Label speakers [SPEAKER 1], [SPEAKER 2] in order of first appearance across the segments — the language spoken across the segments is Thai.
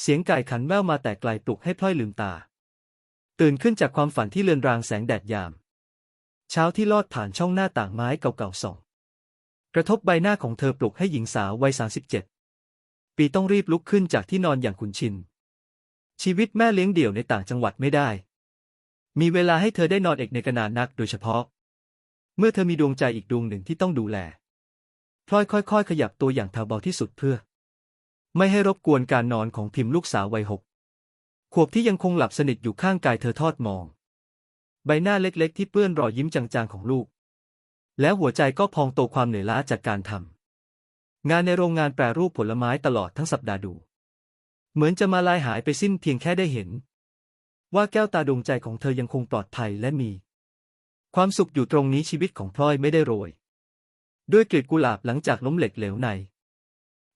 [SPEAKER 1] เสียงไก่ขันแว่วมาแต่ไกลปลุกให้พลอยลืมตา ตื่นขึ้นจากความฝันที่เลือนรางแสงแดดยาม เช้าที่ลอดผ่านช่องหน้าต่างไม้เก่าๆส่อง กระทบใบหน้าของเธอปลุกให้หญิงสาววัยสาสิบเจ็ดปีต้องรีบลุกขึ้นจากที่นอนอย่างขุนชิน ชีวิตแม่เลี้ยงเดี่ยวในต่างจังหวัดไม่ได้ มีเวลาให้เธอได้นอนเอกในกนานนักโดยเฉพาะ เมื่อเธอมีดวงใจอีกดวงหนึ่งที่ต้องดูแลพลอยค่อย ๆ ขยับตัวอย่างแผ่วเบาที่สุดเพื่อ ไม่ให้รบกวนการนอนของพิมพ์ลูกสาววัยหกขวบที่ยังคงหลับสนิทอยู่ข้างกายเธอทอดมอง ใบหน้าเล็กๆ ที่เปื้อนรอยยิ้มจางๆของลูก แล้วหัวใจก็พองโตความเหนื่อยล้าจากการทำงานในโรงงานแปรรูปผลไม้ตลอดทั้งสัปดาห์ดู เหมือนจะมาลายหายไปสิ้นเพียงแค่ได้เห็น ว่าแก้วตาดวงใจของเธอยังคงปลอดภัยและมี ความสุขอยู่ตรงนี้ชีวิตของพลอยไม่ได้โรย ด้วยกลีบกุหลาบหลังจากล้มเหล็กเหลวใน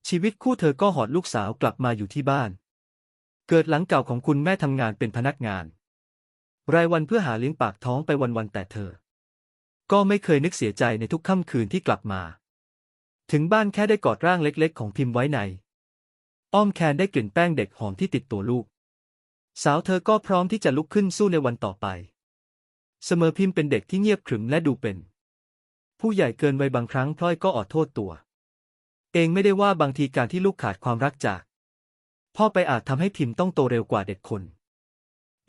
[SPEAKER 1] ชีวิตคู่เธอก็หอดลูกสาวกลับมาอยู่ที่บ้าน เกิดหลังเก่าของคุณแม่ทำงานเป็นพนักงาน รายวันเพื่อหาเลี้ยงปากท้องไปวันๆแต่เธอ ก็ไม่เคยนึกเสียใจในทุกค่ำคืนที่กลับมา ถึงบ้านแค่ได้กอดร่างเล็กๆ ของพิมพ์ไว้ใน อ้อมแคนได้กลิ่นแป้งเด็กหอมที่ติดตัวลูก สาวเธอก็พร้อมที่จะลุกขึ้นสู้ในวันต่อไป เสมอพิมพ์เป็นเด็กที่เงียบขรึมและดูเป็น ผู้ใหญ่เกินวัยบางครั้งพลอยก็อดโทษตัว เองไม่ได้ว่าบางทีการที่ลูกขาดความรักจาก พ่อไปอาจทำให้พิมพ์ต้องโตเร็วกว่าเด็กคน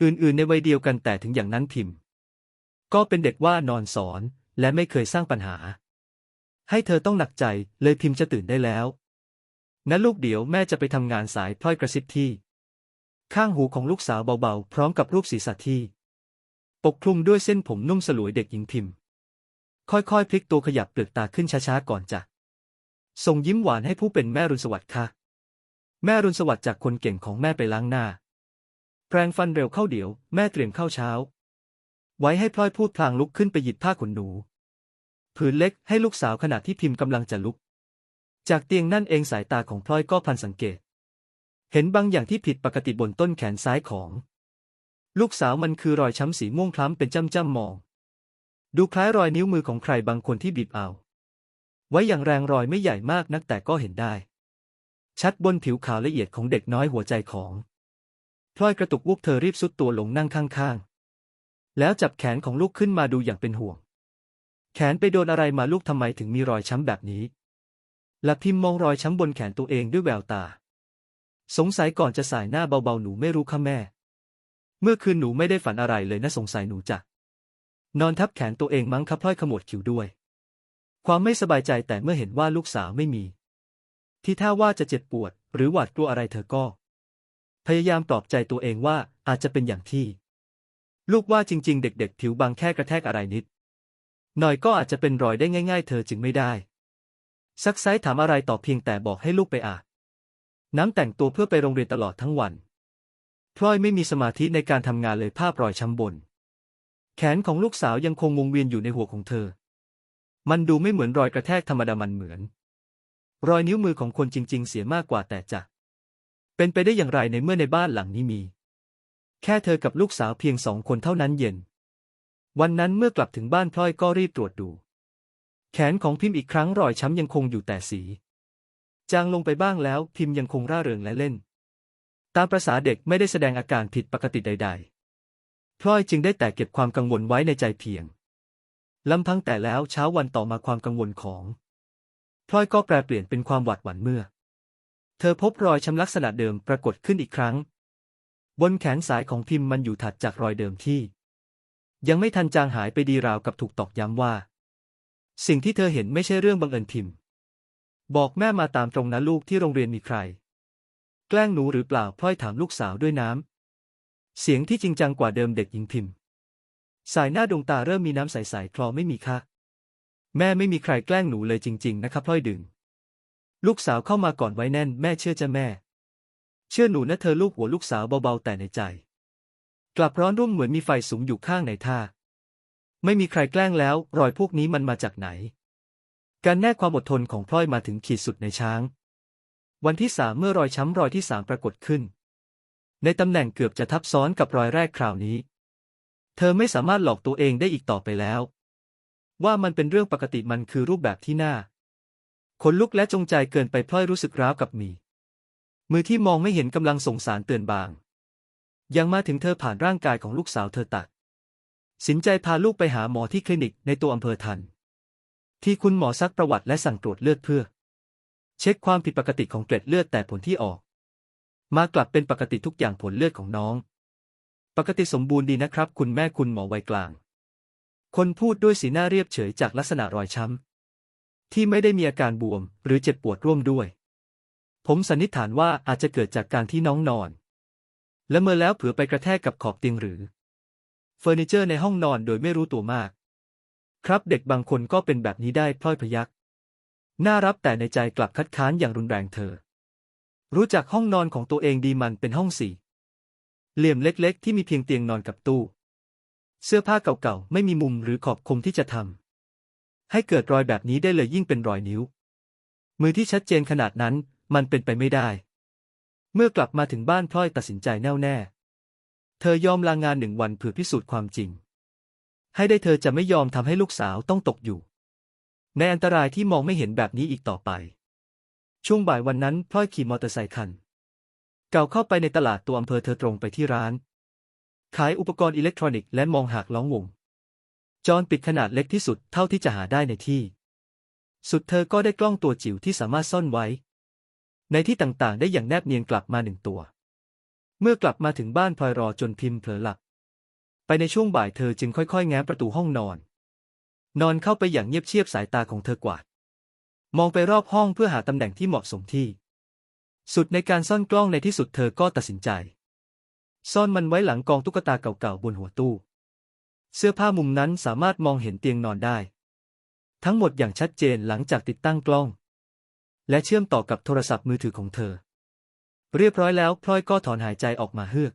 [SPEAKER 1] อื่นๆ ในวัยเดียวกันแต่ถึงอย่างนั้นพิมพ์ ก็เป็นเด็กว่านอนสอนและไม่เคยสร้างปัญหา ให้เธอต้องหนักใจเลยพิมพ์จะตื่นได้แล้วนั้นลูกเดี๋ยวแม่จะไปทำงานสายพลอยกระซิบที่ ข้างหูของลูกสาวเบาๆ พร้อมกับรูปศีรษะที่ ปกคลุมด้วยเส้นผมนุ่มสลวยเด็กหญิงพิมพ์ ค่อยๆ พลิกตัวขยับเปลือกตาขึ้นช้าๆ ก่อนจะ ส่งยิ้มหวานให้ผู้เป็นแม่รุนสวัสดิ์ค่ะ แม่รุนสวัสดิ์จากคนเก่งของแม่ไปล้างหน้า แปรงฟันเร็วเข้าเดี๋ยว แม่เตรียมข้าวเช้า ไว้ให้พลอยพูดพลางลุกขึ้นไปหยิบผ้าขนหนู ผืนเล็กให้ลูกสาวขณะที่พิมพ์กำลังจะลุก จากเตียงนั่นเองสายตาของพลอยก็พันสังเกต เห็นบางอย่างที่ผิดปกติบนต้นแขนซ้ายของ ลูกสาวมันคือรอยช้ำสีม่วงคล้ำเป็นจ้ำๆมอง ดูคล้ายรอยนิ้วมือของใครบางคนที่บีบเอา ไว้อย่างแรงรอยไม่ใหญ่มากนักแต่ก็เห็นได้ ชัดบนผิวขาวละเอียดของเด็กน้อยหัวใจของพลอยกระตุกวุกเธอรีบสุดตัวลงนั่งข้างๆ แล้วจับแขนของลูกขึ้นมาดูอย่างเป็นห่วง แขนไปโดนอะไรมาลูกทำไมถึงมีรอยช้ำแบบนี้หลับพิมมองรอยช้ำบนแขนตัวเองด้วยแววตา สงสัยก่อนจะสายหน้าเบาๆหนูไม่รู้ค่ะแม่ เมื่อคืนหนูไม่ได้ฝันอะไรเลยนะสงสัยหนูจะนอนทับแขนตัวเองมั้งครับพลอยขมวดคิ้วด้วย ความไม่สบายใจแต่เมื่อเห็นว่าลูกสาวไม่มี ที่ท่าว่าจะเจ็บปวด หรือหวาดกลัวอะไรเธอก็ พยายามปลอบใจตัวเองว่าอาจจะเป็นอย่างที่ ลูกว่าจริง ๆ เด็ก ๆ ผิวบางแค่กระแทกอะไรนิด หน่อยก็อาจจะเป็นรอยได้ง่าย ๆ เธอจึงไม่ได้ ซักไซถามอะไรต่อเพียงแต่บอกให้ลูกไปอาบน้ำแต่งตัวเพื่อไปโรงเรียนตลอดทั้งวันพลอยไม่มีสมาธิในการทำงานเลยภาพรอยช้ำบน แขนของลูกสาวยังคงวงเวียนอยู่ในหัวของเธอ มันดูไม่เหมือนรอยกระแทกธรรมดามันเหมือน รอยนิ้วมือของคนจริง ๆ เสียมากกว่าแต่จะเป็นไปได้อย่างไรในเมื่อในบ้านหลังนี้มี แค่เธอกับลูกสาวเพียงสองคนเท่านั้นเย็น วันนั้นเมื่อกลับถึงบ้านพลอยก็รีบตรวจดู แขนของพิมพ์อีกครั้งรอยช้ำยังคงอยู่แต่สีจางลงไปบ้างแล้วพิมพ์ยังคงร่าเริงและเล่น ตามประษาเด็กไม่ได้แสดงอาการผิดปกติใด ๆพลอยจึงได้แต่เก็บความกังวลไว้ในใจเพียง ลำพังแต่แล้วเช้าวันต่อมาความกังวลของ พลอยก็แปลเปลี่ยนเป็นความหวาดหวั่นเมื่อ เธอพบรอยช้ำลักษณะเดิมปรากฏขึ้นอีกครั้ง บนแขนสายของพิมพ์มันอยู่ถัดจากรอยเดิมที่ ยังไม่ทันจางหายไปดีราวกับถูกตอกย้ำว่า สิ่งที่เธอเห็นไม่ใช่เรื่องบังเอิญพิมพ์ บอกแม่มาตามตรงนะลูกที่โรงเรียนมีใคร แกล้งหนูหรือเปล่าพลอยถามลูกสาวด้วยน้ำเสียงที่จริงจังกว่าเดิมเด็กหญิงพิมพ์ สายหน้าดวงตาเริ่มมีน้ำใสๆคลอไม่มีค่าแม่ไม่มีใครแกล้งหนูเลยจริง ๆ นะครับพลอยดึง ลูกสาวเข้ามาก่อนไว้แน่น แม่เชื่อจะแม่ เชื่อหนูนะเธอลูกหัวลูกสาวเบาๆแต่ในใจ กลับร้อนรุ่มเหมือนมีไฟสูงอยู่ข้างในท่า ไม่มีใครแกล้งแล้ว รอยพวกนี้มันมาจากไหน การแน่ความอดทนของพลอยมาถึงขีดสุดในช้าง วันที่สามเมื่อรอยช้ำรอยที่สามปรากฏขึ้น ในตำแหน่งเกือบจะทับซ้อนกับรอยแรกคราวนี้ เธอไม่สามารถหลอกตัวเองได้อีกต่อไปแล้ว ว่ามันเป็นเรื่องปกติมันคือรูปแบบที่น่าขนลุกและจงใจเกินไปพลอยรู้สึกร้าวกับมีมือที่มองไม่เห็นกำลังส่งสารเตือนบาง ยังมาถึงเธอผ่านร่างกายของลูกสาวเธอตัด สินใจพาลูกไปหาหมอที่คลินิกในตัวอำเภอทัน ที่คุณหมอซักประวัติและสั่งตรวจเลือดเพื่อ เช็คความผิดปกติของเกล็ดเลือดแต่ผลที่ออก มากลับเป็นปกติทุกอย่างผลเลือดของน้อง ปกติสมบูรณ์ดีนะครับ คุณแม่คุณหมอวัยกลาง คนพูดด้วยสีหน้าเรียบเฉยจากลักษณะรอยช้ำ ที่ไม่ได้มีอาการบวม หรือเจ็บปวดร่วมด้วย ผมสันนิษฐานว่าอาจจะเกิดจากการที่น้องนอน และเมื่อแล้วเผื่อไปกระแทกกับขอบเตียงหรือ เฟอร์นิเจอร์ในห้องนอนโดยไม่รู้ตัวมาก ครับเด็กบางคนก็เป็นแบบนี้ได้พลอยพยักน่ารับแต่ในใจกลับคัดค้านอย่างรุนแรงเธอ รู้จักห้องนอนของตัวเองดีมันเป็นห้องสี่ เหลี่ยมเล็กๆ ที่มีเพียงเตียงนอนกับตู้ เสื้อผ้าเก่าๆ ไม่มีมุมหรือขอบคมที่จะทำให้เกิดรอยแบบนี้ได้เลยยิ่งเป็นรอยนิ้ว มือที่ชัดเจนขนาดนั้นมันเป็นไปไม่ได้ เมื่อกลับมาถึงบ้านพลอยตัดสินใจแน่วแน่ เธอยอมลางงานหนึ่งวันเพื่อพิสูจน์ความจริง ให้ได้เธอจะไม่ยอมทำให้ลูกสาวต้องตกอยู่ ในอันตรายที่มองไม่เห็นแบบนี้อีกต่อไป ช่วงบ่ายวันนั้นพลอยขี่มอเตอร์ไซคัน เก่าเข้าไปในตลาดตัวอำเภอเธอตรงไปที่ร้าน ขายอุปกรณ์อิเล็กทรอนิกส์และมองหากล้องวงจรปิดขนาดเล็กที่สุดเท่าที่จะหาได้ในที่ สุดเธอก็ได้กล้องตัวจิ๋วที่สามารถซ่อนไว้ ในที่ต่างๆ ได้อย่างแนบเนียนกลับมาหนึ่งตัว เมื่อกลับมาถึงบ้านพลอยรอจนพิมพ์เผลอหลับไปในช่วงบ่ายเธอจึงค่อยๆ แง้มประตูห้องนอน นอนเข้าไปอย่างเงียบเชียบสายตาของเธอกวาด มองไปรอบห้องเพื่อหาตำแหน่งที่เหมาะสมที่ สุดในการซ่อนกล้องในที่สุดเธอก็ตัดสินใจ ซ่อนมันไว้หลังกองตุ๊กตาเก่าๆบนหัวตู้ เสื้อผ้ามุมนั้นสามารถมองเห็นเตียงนอนได้ ทั้งหมดอย่างชัดเจนหลังจากติดตั้งกล้อง และเชื่อมต่อกับโทรศัพท์มือถือของเธอ เรียบร้อยแล้วพลอยก็ถอนหายใจออกมาเฮือก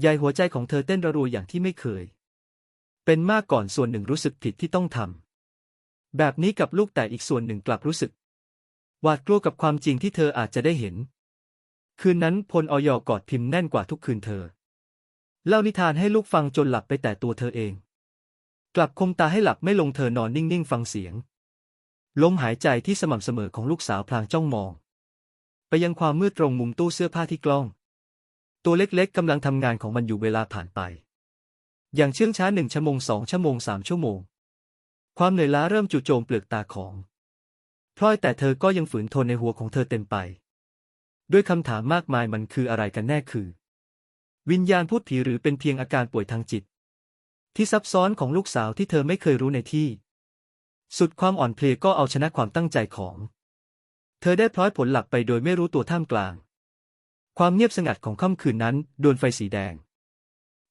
[SPEAKER 1] ใยหัวใจของเธอเต้นระรัวอย่างที่ไม่เคย เป็นมากก่อนส่วนหนึ่งรู้สึกผิดที่ต้องทำแบบนี้กับลูกแต่อีกส่วนหนึ่งกลับรู้สึก หวาดกลัวกับความจริงที่เธออาจจะได้เห็น คืนนั้นพลออยกอดพิมพ์แน่นกว่าทุกคืนเธอ เล่านิทานให้ลูกฟังจนหลับไปแต่ตัวเธอเอง กลับคมตาให้หลับไม่ลงเธอนอนนิ่งๆ ฟังเสียง ลมหายใจที่สม่ำเสมอของลูกสาวพลางจ้องมอง ไปยังความมืดตรงมุมตู้เสื้อผ้าที่กล้อง ตัวเล็กๆกำลังทำงานของมันอยู่เวลาผ่านไป อย่างเชื่องช้าหนึ่งชั่วโมงสองชั่วโมงสามชั่วโมง ความเหนื่อยล้าเริ่มจู่โจมเปลือกตาของ พลอยแต่เธอก็ยังฝืนทนในหัวของเธอเต็มไป ด้วยคำถามมากมายมันคืออะไรกันแน่คือ วิญญาณพูดผีหรือเป็นเพียงอาการป่วยทางจิต ที่ซับซ้อนของลูกสาวที่เธอไม่เคยรู้ในที่ สุดความอ่อนเพลียก็เอาชนะความตั้งใจของ เธอได้พลอยผลหลักไปโดยไม่รู้ตัวท่ามกลาง ความเงียบสงัดของค่ำคืนนั้นโดนไฟสีแดง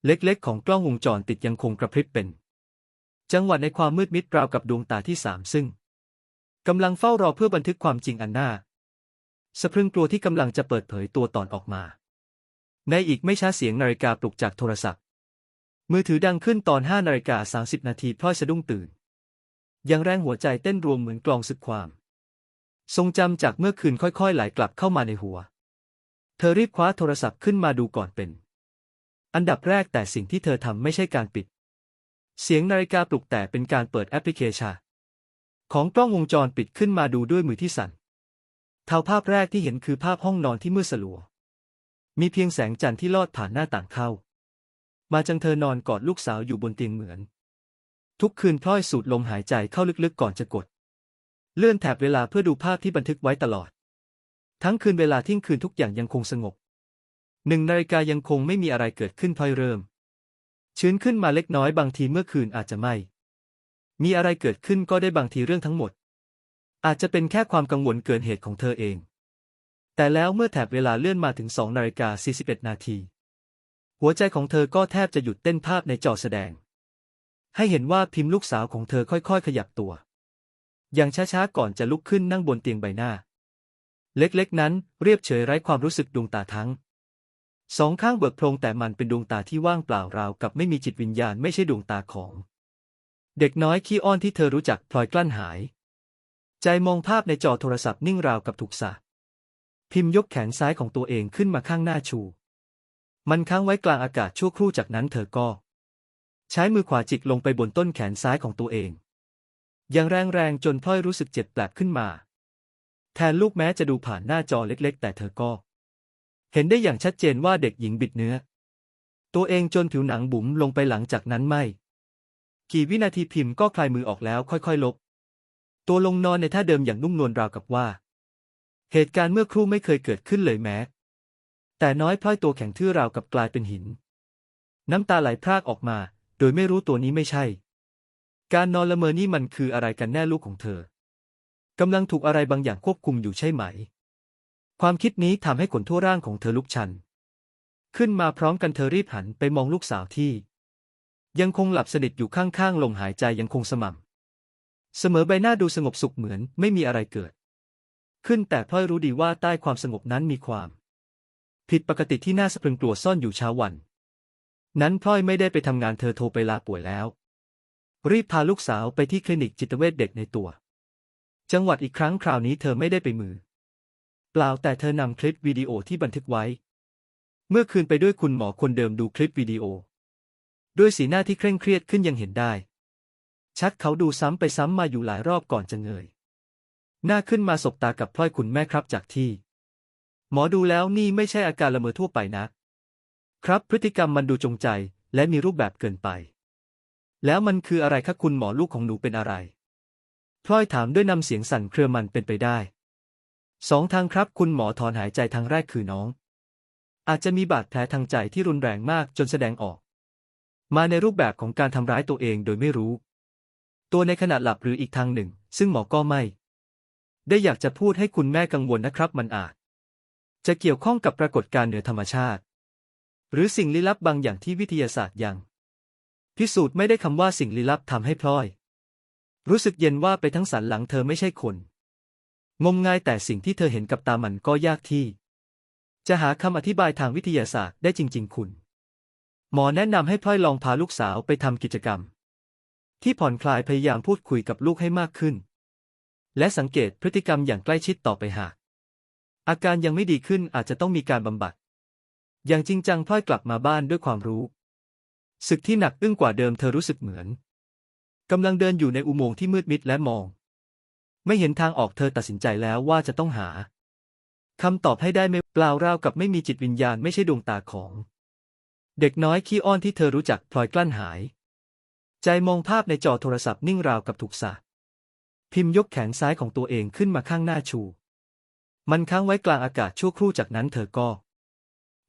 [SPEAKER 1] เล็กๆ ของกล้องวงจรติดยังคงกระพริบเป็น จังหวะในความมืดมิดราวกับดวงตาที่สามซึ่ง กำลังเฝ้ารอเพื่อบันทึกความจริงอันน่าสะพรึงกลัวที่กำลังจะเปิดเผยตัวตอนออกมา ในอีกไม่ช้าเสียงนาฬิกาปลุกจากโทรศัพท์ มือถือดังขึ้นตอนห้านาฬิกาสาสิบนาทีพลอยสะดุ้งตื่น ยังแรงหัวใจเต้นรวมเหมือนกลองสึกความ ทรงจำจากเมื่อคืนค่อยๆไหลกลับเข้ามาในหัว เธอรีบคว้าโทรศัพท์ขึ้นมาดูก่อนเป็น อันดับแรกแต่สิ่งที่เธอทำไม่ใช่การปิด เสียงนาฬิกาปลุกแต่เป็นการเปิดแอปพลิเคชัน ของกล้องวงจรปิดขึ้นมาดูด้วยมือที่สั่นเท่าภาพแรกที่เห็นคือภาพห้องนอนที่มืดสลัว มีเพียงแสงจันทร์ที่ลอดผ่านหน้าต่างเข้า มาจังเธอนอนกอดลูกสาวอยู่บนเตียงเหมือน ทุกคืนพลอยสูดลมหายใจเข้าลึกๆก่อนจะกด เลื่อนแถบเวลาเพื่อดูภาพที่บันทึกไว้ตลอด ทั้งคืนเวลาทิ้งคืนทุกอย่างยังคงสงบหนึ่งนาฬิกายังคงไม่มีอะไรเกิดขึ้นพลอยเริ่ม ชื้นขึ้นมาเล็กน้อยบางทีเมื่อคืนอาจจะไม่ มีอะไรเกิดขึ้นก็ได้บางทีเรื่องทั้งหมด อาจจะเป็นแค่ความกังวลเกินเหตุของเธอเอง แต่แล้วเมื่อแถบเวลาเลื่อนมาถึงสองนาฬิกา41 นาที หัวใจของเธอก็แทบจะหยุดเต้นภาพในจอแสดง ให้เห็นว่าพิมพ์ลูกสาวของเธอค่อยๆ ขยับตัว อย่างช้าๆ ก่อนจะลุกขึ้นนั่งบนเตียงใบหน้า เล็กๆ นั้นเรียบเฉยไร้ความรู้สึกดวงตาทั้งสองข้างเบิกโพรงแต่มันเป็นดวงตาที่ว่างเปล่าราวกับไม่มีจิตวิญญาณไม่ใช่ดวงตาของ เด็กน้อยขี้อ้อนที่เธอรู้จักพลอยกลั้นหาย ใจมองภาพในจอโทรศัพท์นิ่งราวกับถูกสาพิมพ์ยกแขนซ้ายของตัวเองขึ้นมาข้างหน้าชู มันค้างไว้กลางอากาศชั่วครู่จากนั้นเธอก็ ใช้มือขวาจิกลงไปบนต้นแขนซ้ายของตัวเอง อย่างแรงๆจนพลอยรู้สึกเจ็บแปลบขึ้นมา แทนลูกแม้จะดูผ่านหน้าจอเล็กๆ แต่เธอก็ เห็นได้อย่างชัดเจนว่าเด็กหญิงบิดเนื้อ ตัวเองจนผิวหนังบุ๋มลงไปหลังจากนั้นไม่ กี่วินาทีพิมพ์ก็คลายมือออกแล้วค่อยๆ ลบ ตัวลงนอนในท่าเดิมอย่างนุ่มนวลราวกับว่า เหตุการณ์เมื่อครู่ไม่เคยเกิดขึ้นเลยแม้ แต่น้อยพลอยตัวแข็งทื่อราวกับกลายเป็นหิน น้ำตาไหลพรากออกมา โดยไม่รู้ตัวนี้ไม่ใช่ การนอนละเมอนี่มันคืออะไรกันแน่ลูกของเธอกำลังถูกอะไรบางอย่างควบคุมอยู่ใช่ไหม ความคิดนี้ทำให้ขนทั่วร่างของเธอลุกชัน ขึ้นมาพร้อมกันเธอรีบหันไปมองลูกสาวที่ ยังคงหลับสนิทอยู่ข้างๆลมหายใจยังคงสม่ำ เสมอใบหน้าดูสงบสุขเหมือนไม่มีอะไรเกิด ขึ้นแต่พลอยรู้ดีว่าใต้ความสงบนั้นมีความ ผิดปกติที่น่าสะพรึงกลัวซ่อนอยู่เช้าวัน นั้นพลอยไม่ได้ไปทำงานเธอโทรไปลาป่วยแล้ว รีบพาลูกสาวไปที่คลินิกจิตเวชเด็กในตัว จังหวัดอีกครั้งคราวนี้เธอไม่ได้ไปมือ เปล่าแต่เธอนำคลิปวิดีโอที่บันทึกไว้ เมื่อคืนไปด้วยคุณหมอคนเดิมดูคลิปวิดีโอ ด้วยสีหน้าที่เคร่งเครียดขึ้นยังเห็นได้ ชัดเขาดูซ้ำไปซ้ำมาอยู่หลายรอบก่อนจะเงย หน้าขึ้นมาสบตากับพลอยคุณแม่ครับจากที่ หมอดูแล้วนี่ไม่ใช่อาการละเมอทั่วไปนะ ครับพฤติกรรมมันดูจงใจและมีรูปแบบเกินไป แล้วมันคืออะไรคะคุณหมอลูกของหนูเป็นอะไรพลอยถามด้วยน้ำเสียงสั่นเครือมันเป็นไปได้สองทางครับคุณหมอถอนหายใจทางแรกคือน้อง อาจจะมีบาดแผลทางใจที่รุนแรงมากจนแสดงออก มาในรูปแบบของการทำร้ายตัวเองโดยไม่รู้ ตัวในขณะหลับหรืออีกทางหนึ่ง ซึ่งหมอก็ไม่ ได้อยากจะพูดให้คุณแม่กังวลนะครับมันอาจ จะเกี่ยวข้องกับปรากฏการณ์เหนือธรรมชาติ หรือสิ่งลี้ลับบางอย่างที่วิทยาศาสตร์ยัง พิสูจน์ไม่ได้คำว่าสิ่งลี้ลับทำให้พลอย รู้สึกเย็นว่าไปทั้งสันหลังเธอไม่ใช่คนงมงายแต่สิ่งที่เธอเห็นกับตามันก็ยากที่ จะหาคำอธิบายทางวิทยาศาสตร์ได้จริง ๆ คุณ หมอแนะนำให้พลอยลองพาลูกสาวไปทำกิจกรรม ที่ผ่อนคลายพยายามพูดคุยกับลูกให้มากขึ้น และสังเกตพฤติกรรมอย่างใกล้ชิดต่อไปหาก อาการยังไม่ดีขึ้นอาจจะต้องมีการบำบัด อย่างจริงจังพลอยกลับมาบ้านด้วยความรู้ศึกที่หนักอึ้งกว่าเดิมเธอรู้สึกเหมือนกำลังเดินอยู่ในอุโมงค์ที่มืดมิดและมอง ไม่เห็นทางออกเธอตัดสินใจแล้วว่าจะต้องหาคำตอบให้ได้ไม่เปล่าราวกับไม่มีจิตวิญญาณไม่ใช่ดวงตาของ เด็กน้อยขี้อ้อนที่เธอรู้จักพลอยกลั้นหาย ใจมองภาพในจอโทรศัพท์นิ่งราวกับถูกสาปพิมพ์ยกแขนซ้ายของตัวเองขึ้นมาข้างหน้าชู มันค้างไว้กลางอากาศชั่วครู่จากนั้นเธอก็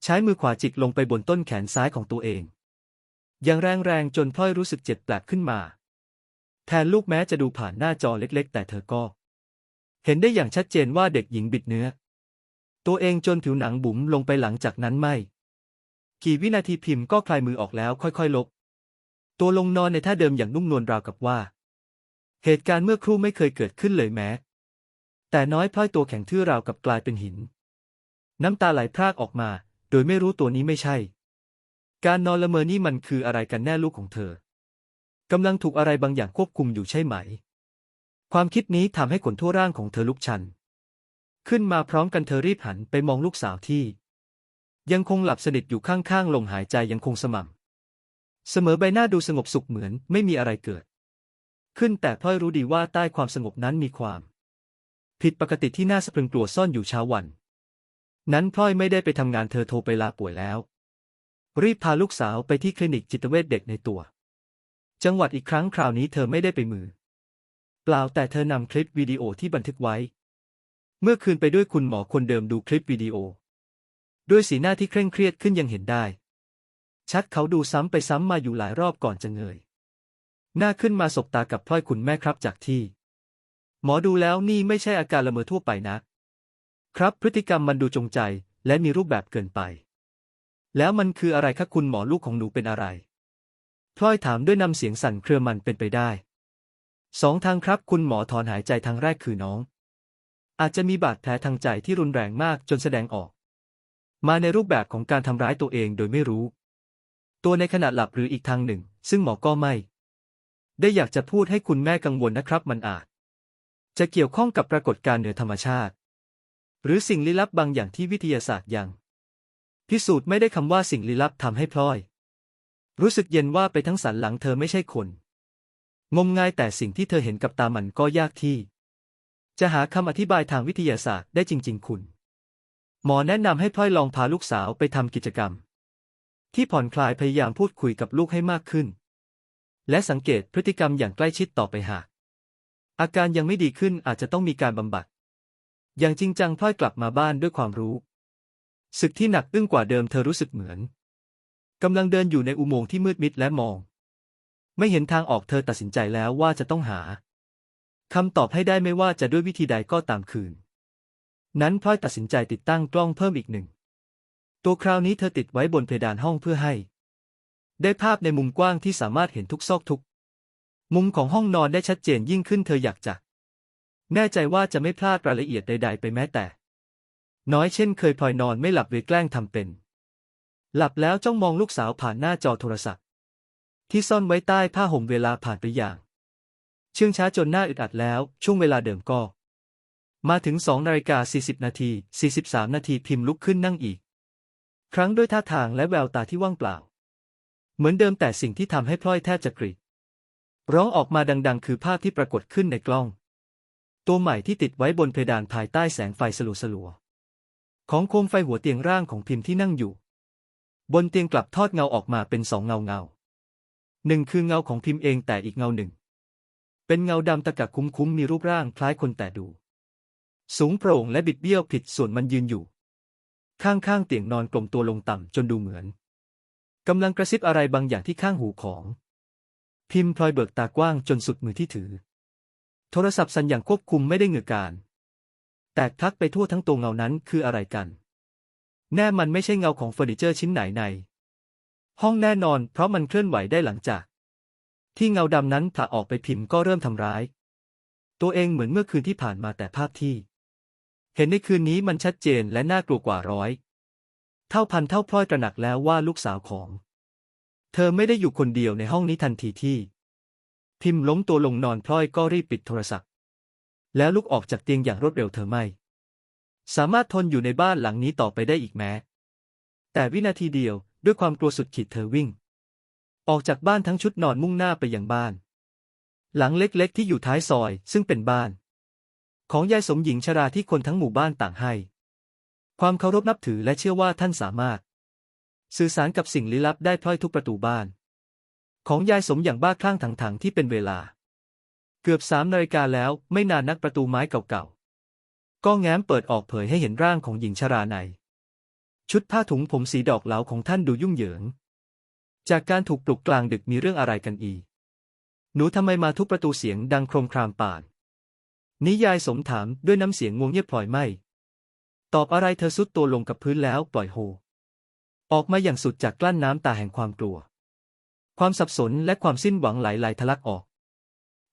[SPEAKER 1] ใช้มือขวาจิกลงไปบนต้นแขนซ้ายของตัวเอง อย่างแรงๆจนพลอยรู้สึกเจ็บแปลกขึ้นมา แทนลูกแม้จะดูผ่านหน้าจอเล็กๆ แต่เธอก็ เห็นได้อย่างชัดเจนว่าเด็กหญิงบิดเนื้อ ตัวเองจนผิวหนังบุ๋มลงไปหลังจากนั้นไม่ กี่วินาทีพิมพ์ก็คลายมือออกแล้วค่อยๆ ลบ ตัวลงนอนในท่าเดิมอย่างนุ่มนวลราวกับว่า เหตุการณ์เมื่อครู่ไม่เคยเกิดขึ้นเลยแม้ แต่น้อยพลอยตัวแข็งทื่อราวกับกลายเป็นหิน น้ำตาไหลพรากออกมา โดยไม่รู้ตัวนี้ไม่ใช่ การนอนละเมอนี่มันคืออะไรกันแน่ลูกของเธอกำลังถูกอะไรบางอย่างควบคุมอยู่ใช่ไหม ความคิดนี้ทำให้ขนทั่วร่างของเธอลุกชัน ขึ้นมาพร้อมกันเธอรีบหันไปมองลูกสาวที่ ยังคงหลับสนิทอยู่ข้างๆลมหายใจยังคงสม่ำ เสมอใบหน้าดูสงบสุขเหมือนไม่มีอะไรเกิด ขึ้นแต่พลอยรู้ดีว่าใต้ความสงบนั้นมีความ ผิดปกติที่น่าสะพรึงกลัวซ่อนอยู่เช้าวัน นั้นพลอยไม่ได้ไปทำงานเธอโทรไปลาป่วยแล้ว รีบพาลูกสาวไปที่คลินิกจิตเวชเด็กในตัว จังหวัดอีกครั้งคราวนี้เธอไม่ได้ไปมือ เปล่าแต่เธอนำคลิปวิดีโอที่บันทึกไว้ เมื่อคืนไปด้วยคุณหมอคนเดิมดูคลิปวิดีโอ ด้วยสีหน้าที่เคร่งเครียดขึ้นยังเห็นได้ ชัดเขาดูซ้ำไปซ้ำมาอยู่หลายรอบก่อนจะเงย หน้าขึ้นมาสบตากับพลอยคุณแม่ครับจากที่ หมอดูแล้วนี่ไม่ใช่อาการละเมอทั่วไปนะ ครับพฤติกรรมมันดูจงใจและมีรูปแบบเกินไป แล้วมันคืออะไรคะคุณหมอลูกของหนูเป็นอะไรพลอยถามด้วยน้ำเสียงสั่นเครือมันเป็นไปได้สองทางครับคุณหมอถอนหายใจทางแรกคือน้อง อาจจะมีบาดแผลทางใจที่รุนแรงมากจนแสดงออก มาในรูปแบบของการทำร้ายตัวเองโดยไม่รู้ ตัวในขณะหลับหรืออีกทางหนึ่ง ซึ่งหมอก็ไม่ ได้อยากจะพูดให้คุณแม่กังวลนะครับมันอาจ จะเกี่ยวข้องกับปรากฏการณ์เหนือธรรมชาติ หรือสิ่งลี้ลับบางอย่างที่วิทยาศาสตร์ยัง พิสูจน์ไม่ได้คำว่าสิ่งลี้ลับทำให้พลอย รู้สึกเย็นว่าไปทั้งสันหลังเธอไม่ใช่คน งมงายแต่สิ่งที่เธอเห็นกับตามันก็ยากที่ จะหาคำอธิบายทางวิทยาศาสตร์ได้จริง ๆ คุณ หมอแนะนำให้พลอยลองพาลูกสาวไปทำกิจกรรม ที่ผ่อนคลายพยายามพูดคุยกับลูกให้มากขึ้น และสังเกตพฤติกรรมอย่างใกล้ชิดต่อไปหากอาการยังไม่ดีขึ้นอาจจะต้องมีการบำบัด อย่างจริงจังพลอยกลับมาบ้านด้วยความรู้ศึกที่หนักอึ้งกว่าเดิมเธอรู้สึกเหมือนกำลังเดินอยู่ในอุโมงค์ที่มืดมิดและมอง ไม่เห็นทางออกเธอตัดสินใจแล้วว่าจะต้องหาคำตอบให้ได้ไม่ว่าจะด้วยวิธีใดก็ตามคืน นั้นพลอยตัดสินใจติดตั้งกล้องเพิ่มอีกหนึ่ง ตัวคราวนี้เธอติดไว้บนเพดานห้องเพื่อให้ ได้ภาพในมุมกว้างที่สามารถเห็นทุกซอกทุก มุมของห้องนอนได้ชัดเจนยิ่งขึ้นเธออยากจะ แน่ใจว่าจะไม่พลาดรายละเอียดใด ๆ ไปแม้แต่ น้อยเช่นเคยพลอยนอนไม่หลับหรือแกล้งทำเป็น หลับแล้วจ้องมองลูกสาวผ่านหน้าจอโทรศัพท์ ที่ซ่อนไว้ใต้ผ้าห่มเวลาผ่านไปอย่าง เชื่องช้าจนหน้าอึดอัดแล้ว ช่วงเวลาเดิมก็ มาถึงสองนาฬิกา40 นาที 43 นาทีพิมพ์ลุกขึ้นนั่งอีก ครั้งด้วยท่าทางและแววตาที่ว่างเปล่า เหมือนเดิมแต่สิ่งที่ทำให้พลอยแทบจะกรีดร้องออกมาดัง ๆ คือภาพที่ปรากฏขึ้นในกล้อง ตัวใหม่ที่ติดไว้บนเพดานภายใต้แสงไฟสลัวๆของโคมไฟหัวเตียงร่างของพิมพ์ที่นั่งอยู่ บนเตียงกลับทอดเงาออกมาเป็นสองเงาเงาหนึ่งคือเงาของพิมพ์เองแต่อีกเงาหนึ่ง เป็นเงาดำตะกักคุ้มๆมีรูปร่างคล้ายคนแต่ดู สูงโปร่งและบิดเบี้ยวผิดส่วนมันยืนอยู่ ข้างๆเตียงนอนกลมตัวลงต่ำจนดูเหมือนกำลังกระซิบอะไรบางอย่างที่ข้างหูของ พิมพ์พลอยเบิกตากว้างจนสุดมือที่ถือ โทรศัพท์สั่นอย่างควบคุมไม่ได้เหงือการ แตกทักไปทั่วทั้งตัวเงานั้นคืออะไรกัน แน่มันไม่ใช่เงาของเฟอร์นิเจอร์ชิ้นไหนใน ห้องแน่นอนเพราะมันเคลื่อนไหวได้หลังจาก ที่เงาดำนั้นผละออกไปพิมพ์ก็เริ่มทำร้าย ตัวเองเหมือนเมื่อคืนที่ผ่านมาแต่ภาพที่ เห็นในคืนนี้มันชัดเจนและน่ากลัวกว่าร้อย เท่าพันเท่าพลอยตระหนักแล้วว่าลูกสาวของ เธอไม่ได้อยู่คนเดียวในห้องนี้ทันทีที่ พิมพ์ล้มตัวลงนอนพลอยก็รีบปิดโทรศัพท์ แล้วลุกออกจากเตียงอย่างรวดเร็วเธอไม่ สามารถทนอยู่ในบ้านหลังนี้ต่อไปได้อีกแม้ แต่วินาทีเดียวด้วยความกลัวสุดขีดเธอวิ่ง ออกจากบ้านทั้งชุดนอนมุ่งหน้าไปยังบ้าน หลังเล็กๆ ที่อยู่ท้ายซอยซึ่งเป็นบ้าน ของยายสมหญิงชราที่คนทั้งหมู่บ้านต่างให้ ความเคารพนับถือและเชื่อว่าท่านสามารถ สื่อสารกับสิ่งลี้ลับได้พลอยทุกประตูบ้าน ของยายสมอย่างบ้าคลั่งถังๆที่เป็นเวลา เกือบสามนาฬิกาแล้วไม่นานนักประตูไม้เก่าๆก็แง้มเปิดออกเผยให้เห็นร่างของหญิงชราใน ชุดผ้าถุงผมสีดอกเหลาของท่านดูยุ่งเหยิง จากการถูกปลุกกลางดึกมีเรื่องอะไรกันอี หนูทำไมมาทุบประตูเสียงดังโครมครามป่าน นิยายสมถามด้วยน้ำเสียงงวงเงียบพลอยไม่ ตอบอะไรเธอซุดตัวลงกับพื้นแล้วปล่อยโฮ ออกมาอย่างสุดจากกลั้นน้ำตาแห่งความกลัว ความสับสนและความสิ้นหวังไหลไหลทะลักออก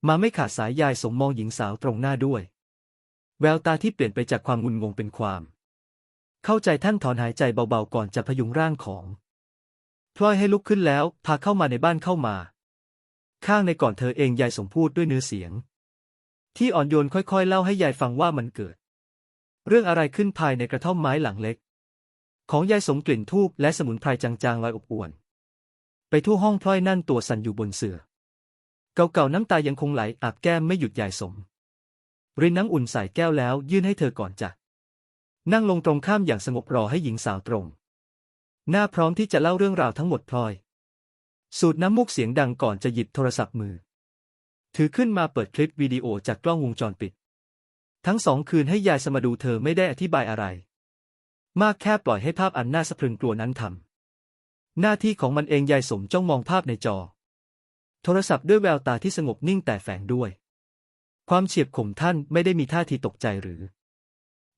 [SPEAKER 1] มาไม่ขาดสายยายสมมองหญิงสาวตรงหน้าด้วย แววตาที่เปลี่ยนไปจากความงุนงงเป็นความ เข้าใจท่านถอนหายใจเบาๆก่อนจะพยุงร่างของพลอยให้ลุกขึ้นแล้วพาเข้ามาในบ้านเข้ามา ข้างในก่อนเธอเองยายสมพูดด้วยเนื้อเสียง ที่อ่อนโยนค่อยๆ เล่าให้ยายฟังว่ามันเกิด เรื่องอะไรขึ้นภายในกระท่อมไม้หลังเล็ก ของยายสมกลิ่นทูบและสมุนไพรจางๆลอยอบอวน ไปทั่วห้องพลอยนั่นตัวสั่นอยู่บนเสื่อเก่าๆน้ำตายังคงไหลอาบแก้มไม่หยุดยายสม รินน้ำอุ่นใส่แก้วแล้วยื่นให้เธอก่อนจะนั่งลงตรงข้ามอย่างสงบรอให้หญิงสาวตรง หน้าพร้อมที่จะเล่าเรื่องราวทั้งหมดพลอย สูดน้ำมูกเสียงดังก่อนจะหยิบโทรศัพท์มือ ถือขึ้นมาเปิดคลิปวิดีโอจากกล้องวงจรปิด ทั้งสองคืนให้ยายสมาดูเธอไม่ได้อธิบายอะไร มากแค่ปล่อยให้ภาพอันน่าสะพรึงกลัวนั้นทำหน้าที่ของมันเองยายสมจ้องมองภาพในจอ โทรศัพท์ด้วยแววตาที่สงบนิ่งแต่แฝงด้วย ความเฉียบคมท่านไม่ได้มีท่าทีตกใจหรือ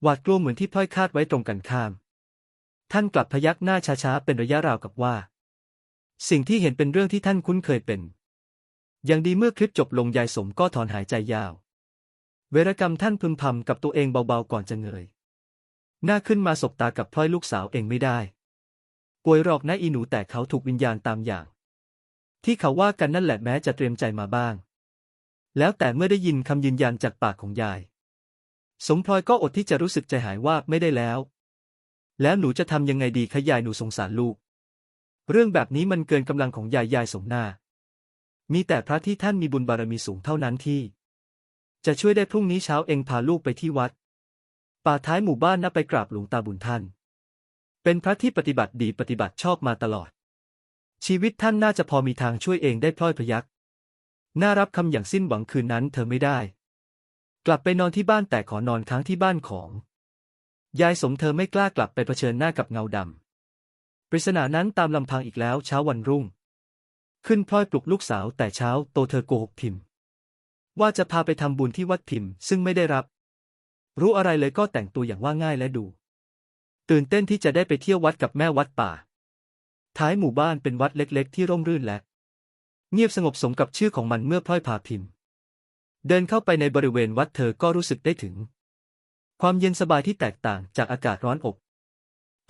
[SPEAKER 1] หวาดกลัวเหมือนที่พลอยคาดไว้ตรงกันข้าม ท่านกลับพยักหน้าช้าๆเป็นระยะราวกับว่า สิ่งที่เห็นเป็นเรื่องที่ท่านคุ้นเคยเป็น ย่างดีเมื่อคลิปจบลงยายสมก็ถอนหายใจยาว เวรกรรมท่านพึมพำกับตัวเองเบาๆก่อนจะเงย หน้าขึ้นมาสบตากับพลอยลูกสาวเองไม่ได้ ป่วยหรอกนะอีหนูแต่เขาถูกวิญญาณตามอย่าง ที่เขาว่ากันนั่นแหละแม้จะเตรียมใจมาบ้าง แล้วแต่เมื่อได้ยินคำยืนยันจากปากของยาย สมพลอยก็อดที่จะรู้สึกใจหายว่าไม่ได้แล้ว แล้วหนูจะทำยังไงดีคะยายหนูสงสารลูก เรื่องแบบนี้มันเกินกำลังของยายยายสมหน้า มีแต่พระที่ท่านมีบุญบารมีสูงเท่านั้นที่ จะช่วยได้พรุ่งนี้เช้าเองพาลูกไปที่วัด ป่าท้ายหมู่บ้านนับไปกราบหลวงตาบุญท่าน เป็นพระที่ปฏิบัติดีปฏิบัติชอบมาตลอด ชีวิตท่านน่าจะพอมีทางช่วยเองได้พลอยพยักน่ารับคำอย่างสิ้นหวังคืนนั้นเธอไม่ได้ กลับไปนอนที่บ้านแต่ขอนอนค้างที่บ้านของ ยายสมเธอไม่กล้ากลับไปเผชิญหน้ากับเงาดำปริศนานั้นตามลำพังอีกแล้วเช้าวันรุ่ง ขึ้นพลอยปลุกลูกสาวแต่เช้าโตเธอโกหกพิมพ์ ว่าจะพาไปทำบุญที่วัดพิมพ์ ซึ่งไม่ได้รับ รู้อะไรเลยก็แต่งตัวอย่างว่าง่ายและดู ตื่นเต้นที่จะได้ไปเที่ยววัดกับแม่วัดป่า ท้ายหมู่บ้านเป็นวัดเล็กๆ ที่ร่มรื่นและ เงียบสงบสมกับชื่อของมันเมื่อพลอยพาพิมพ์ เดินเข้าไปในบริเวณวัดเธอก็รู้สึกได้ถึง ความเย็นสบายที่แตกต่างจากอากาศร้อนอบ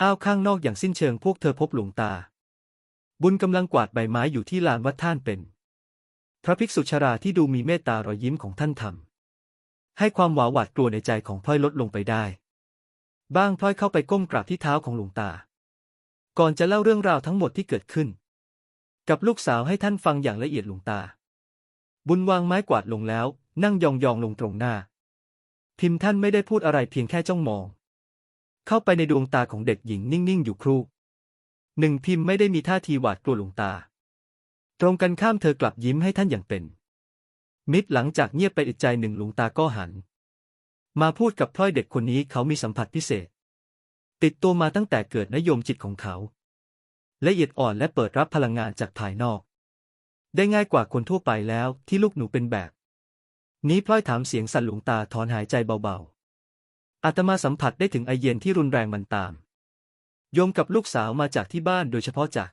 [SPEAKER 1] อ้าวข้างนอกอย่างสิ้นเชิงพวกเธอพบหลวงตา บุญกำลังกวาดใบไม้อยู่ที่ลานวัดท่านเป็น พระภิกษุชราที่ดูมีเมตตารอยยิ้มของท่านทำให้ความหวาดหวาดกลัวในใจของพลอยลดลงไปได้ บ้างพลอยเข้าไปก้มกราบที่เท้าของหลวงตา ก่อนจะเล่าเรื่องราวทั้งหมดที่เกิดขึ้น กับลูกสาวให้ท่านฟังอย่างละเอียดหลวงตา บุญวางไม้กวาดลงแล้ว นั่งยองๆลงตรงหน้า พิมพ์ท่านไม่ได้พูดอะไรเพียงแค่จ้องมอง เข้าไปในดวงตาของเด็กหญิงนิ่งๆอยู่ครู่ หนึ่งพิมพ์ไม่ได้มีท่าทีหวาดกลัวหลวงตา ตรงกันข้ามเธอกลับยิ้มให้ท่านอย่างเป็น มิตรหลังจากเงียบไปอีกใจหนึ่งหลวงตาก็หัน มาพูดกับพลอยเด็กคนนี้เขามีสัมผัสพิเศษ ติดตัวมาตั้งแต่เกิดนโยมจิตของเขาละเอียดอ่อนและเปิดรับพลังงานจากภายนอก ได้ง่ายกว่าคนทั่วไปแล้วที่ลูกหนูเป็นแบบ นี้พลอยถามเสียงสั่นหลวงตาถอนหายใจเบาๆอาตมาสัมผัสได้ถึงไอเย็นที่รุนแรงมันตาม โยมกับลูกสาวมาจากที่บ้านโดยเฉพาะจาก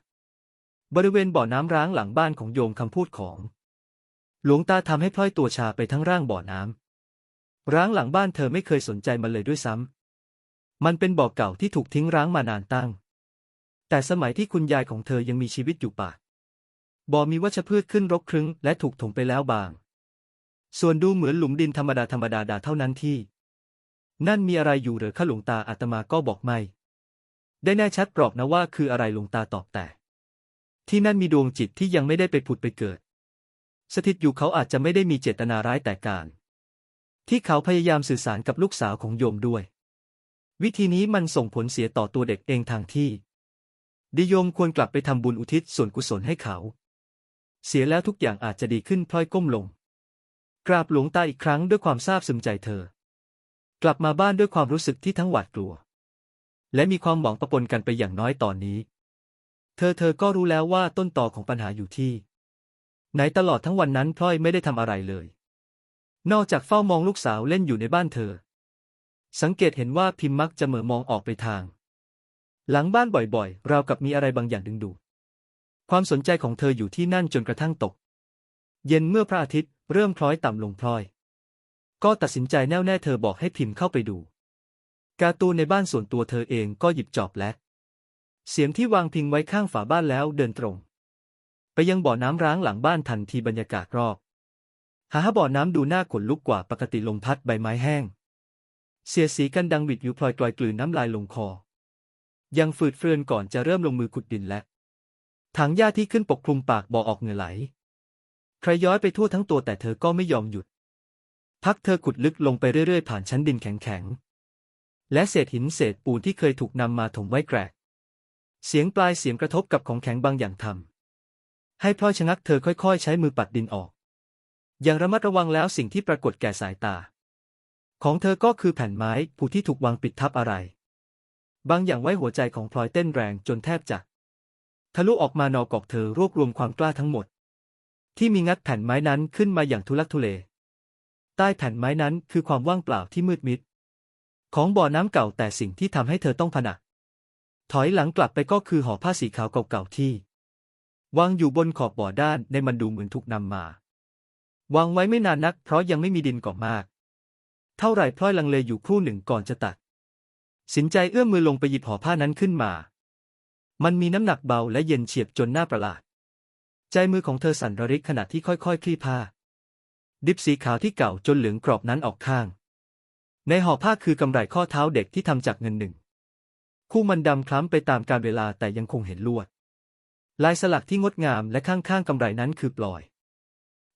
[SPEAKER 1] บริเวณบ่อน้ำร้างหลังบ้านของโยมคำพูดของ หลวงตาทำให้พลอยตัวชาไปทั้งร่างบ่อน้ำร้างหลังบ้านเธอไม่เคยสนใจมันเลยด้วยซ้ำมันเป็นบ่อเก่าที่ถูกทิ้งร้างมานานตั้ง แต่สมัยที่คุณยายของเธอยังมีชีวิตอยู่ปากบ่อมีวัชพืชขึ้นรกครึ้งและถูกถมไปแล้วบาง ส่วนดูเหมือนหลุมดินธรรมดาธรรมดาดาเท่านั้นที่ นั่นมีอะไรอยู่หรือข้าหลวงตาอาตมาก็บอกไม่ ได้แน่ชัดปรอกนะว่าคืออะไรหลวงตาตอบแต่ ที่นั่นมีดวงจิตที่ยังไม่ได้ไปผุดไปเกิด สถิตอยู่เขาอาจจะไม่ได้มีเจตนาร้ายแต่การ ที่เขาพยายามสื่อสารกับลูกสาวของโยมด้วย วิธีนี้มันส่งผลเสียต่อตัวเด็กเองทางที่ดิโยมควรกลับไปทำบุญอุทิศส่วนกุศลให้เขา เสียแล้วทุกอย่างอาจจะดีขึ้นพลอยก้มลง กราบหลวงตาอีกครั้งด้วยความซาบซึมใจเธอ กลับมาบ้านด้วยความรู้สึกที่ทั้งหวาดกลัว และมีความหวังประปนกันไปอย่างน้อยตอนนี้ เธอเธอก็รู้แล้วว่าต้นตอของปัญหาอยู่ที่ ไหนตลอดทั้งวันนั้นพลอยไม่ได้ทำอะไรเลย นอกจากเฝ้ามองลูกสาวเล่นอยู่ในบ้านเธอ สังเกตเห็นว่าพิมพ์มักจะเหม่อมองออกไปทาง หลังบ้านบ่อยๆ ราวกับมีอะไรบางอย่างดึงดูดความสนใจของเธออยู่ที่นั่นจนกระทั่งตก เย็นเมื่อพระอาทิตย์เริ่มคล้อยต่ำลงพลอย ก็ตัดสินใจแน่วแน่เธอบอกให้พิมพ์เข้าไปดู การ์ตูนในบ้านส่วนตัวเธอเองก็หยิบจอบและ เสียมที่วางพิงไว้ข้างฝาบ้านแล้วเดินตรง ไปยังบ่อน้ำร้างหลังบ้านทันทีบรรยากาศรอบ หาบ่อน้ำดูน่าขนลุกกว่าปกติลมพัดใบไม้แห้ง เสียสีกันดังวิดอยู่พลอยกลอยกลืนน้ำลายลงคอ ยังฝืดเฟือนก่อนจะเริ่มลงมือขุดดินและถังหญ้าที่ขึ้นปกคลุมปากบ่อออกเหงื่อไหล ใครย้อยไปทั่วทั้งตัวแต่เธอก็ไม่ยอมหยุด พักเธอขุดลึกลงไปเรื่อยๆ ผ่านชั้นดินแข็งๆ และเศษหินเศษปูนที่เคยถูกนำมาถมไว้แกรก เสียงปลายเสียงกระทบกับของแข็งบางอย่างทำให้พลอยชะงักเธอค่อยๆ ใช้มือปัดดินออก อย่างระมัดระวังแล้วสิ่งที่ปรากฏแก่สายตา ของเธอก็คือแผ่นไม้ผูที่ถูกวางปิดทับอะไร บางอย่างไว้หัวใจของพลอยเต้นแรงจนแทบจะทะลุออกมานอกอกเธอรวบรวมความกล้าทั้งหมด ที่มีงัดแผ่นไม้นั้นขึ้นมาอย่างทุลักทุเล ใต้แผ่นไม้นั้นคือความว่างเปล่าที่มืดมิด ของบ่อน้ำเก่าแต่สิ่งที่ทำให้เธอต้องผนัก ถอยหลังกลับไปก็คือห่อผ้าสีขาวเก่าๆที่วางอยู่บนขอบบ่อด้านในมันดูเหมือนถูกนำมาวางไว้ไม่นานนัก เพราะยังไม่มีดินก่อมาก เท่าไหร่พลอยลังเลอยู่ครู่หนึ่งก่อนจะตัด สินใจเอื้อมมือลงไปหยิบห่อผ้านั้นขึ้นมา มันมีน้ำหนักเบาและเย็นเฉียบจนน่าประหลาด ใจมือของเธอสั่นระริกขณะที่ค่อยๆคลี่ผ้า ดิบสีขาวที่เก่าจนเหลืองกรอบนั้นออกข้าง ในห่อผ้าคือกำไรข้อเท้าเด็กที่ทำจากเงินหนึ่ง คู่มันดำคล้ำไปตามกาลเวลาแต่ยังคงเห็นลวด ลายสลักที่งดงามและข้างๆกำไรนั้นคือปลอย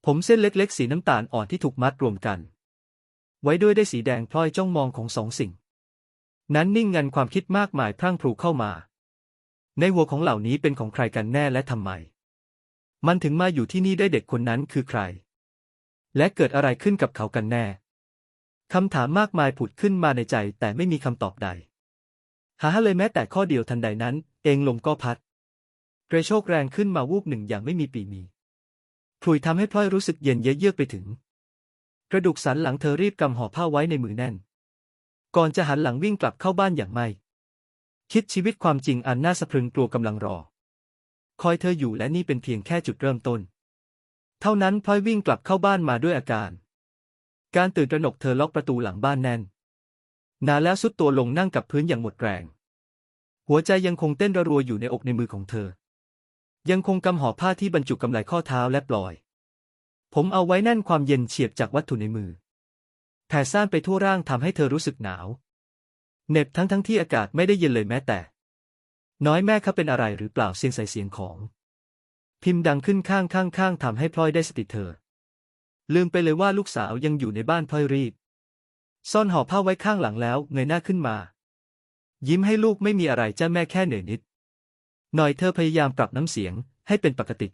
[SPEAKER 1] ผมเส้นเล็กๆ สีน้ำตาลอ่อนที่ถูกมัดรวมกัน ไว้ด้วยได้สีแดงพลอยจ้องมองของสองสิ่ง นั้นนิ่งงันความคิดมากมายพรั่งพรูเข้ามา ในหัวของเหล่านี้เป็นของใครกันแน่และทำไม มันถึงมาอยู่ที่นี่ได้เด็กคนนั้นคือใคร และเกิดอะไรขึ้นกับเขากันแน่ คำถามมากมายผุดขึ้นมาในใจแต่ไม่มีคำตอบใด หาเลยแม้แต่ข้อเดียวทันใดนั้น เองลมก็พัด กระโชกแรงขึ้นมาวูบหนึ่งอย่างไม่มีปีมีพลุยทำให้พลอยรู้สึกเย็นเยือกไปถึง กระดูกสันหลังเธอรีบกำห่อผ้าไว้ในมือแน่น ก่อนจะหันหลังวิ่งกลับเข้าบ้านอย่างไม่ คิดชีวิตความจริงอันน่าสะพรึงกลัวกำลังรอ คอยเธออยู่และนี่เป็นเพียงแค่จุดเริ่มต้น เท่านั้นพลอยวิ่งกลับเข้าบ้านมาด้วยอาการ การตื่นตระหนกเธอล็อกประตูหลังบ้านแน่น นานแล้วสุดตัวลงนั่งกับพื้นอย่างหมดแรง หัวใจยังคงเต้นระรัวอยู่ในอกในมือของเธอ ยังคงกำห่อผ้าที่บรรจุกำไลข้อเท้าและปล่อย ผมเอาไว้แน่นความเย็นเฉียบจากวัตถุในมือแผ่ซ่านไปทั่วร่างทำให้เธอรู้สึกหนาวเหน็บทั้งทั้งที่อากาศไม่ได้เย็นเลยแม้แต่ น้อยแม่เขาเป็นอะไรหรือเปล่าเสียงใส่เสียงของ พิมพ์ดังขึ้นข้างข้างข้างทำให้พลอยได้สติเธอ ลืมไปเลยว่าลูกสาวยังอยู่ในบ้านพลอยรีบ ซ่อนห่อผ้าไว้ข้างหลังแล้วเงยหน้าขึ้นมา ยิ้มให้ลูกไม่มีอะไรจ้าแม่แค่เหนื่อยนิด หน่อยเธอพยายามปรับน้ำเสียงให้เป็นปกติ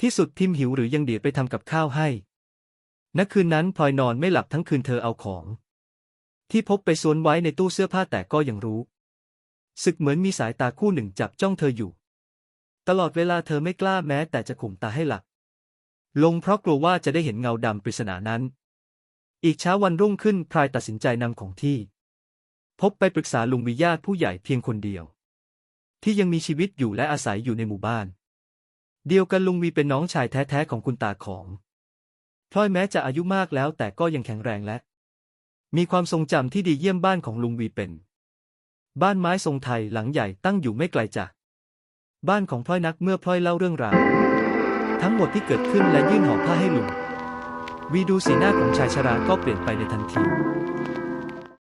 [SPEAKER 1] ที่สุดพิมหิวหรือยังเดียดไปทำกับข้าวให้ณคืนนั้นพลอยนอนไม่หลับทั้งคืนเธอเอาของ ที่พบไปซวนไว้ในตู้เสื้อผ้าแต่ก็ยังรู้ สึกเหมือนมีสายตาคู่หนึ่งจับจ้องเธออยู่ ตลอดเวลาเธอไม่กล้าแม้แต่จะข่มตาให้หลับ ลงเพราะกลัวว่าจะได้เห็นเงาดำปริศนานั้น อีกเช้าวันรุ่งขึ้นพลายตัดสินใจนำของที่ พบไปปรึกษาลุงวิญาติผู้ใหญ่เพียงคนเดียว ที่ยังมีชีวิตอยู่และอาศัยอยู่ในหมู่บ้าน เดียวกันลุงวีเป็นน้องชายแท้ๆของคุณตาของพลอยแม้จะอายุมากแล้วแต่ก็ยังแข็งแรงและ มีความทรงจำที่ดีเยี่ยมบ้านของลุงวีเป็น บ้านไม้ทรงไทยหลังใหญ่ตั้งอยู่ไม่ไกลจาก บ้านของพลอยนักเมื่อพลอยเล่าเรื่องราว ทั้งหมดที่เกิดขึ้นและยื่นห่อผ้าให้ลุงวีดูสีหน้าของชายชราก็เปลี่ยนไปในทันที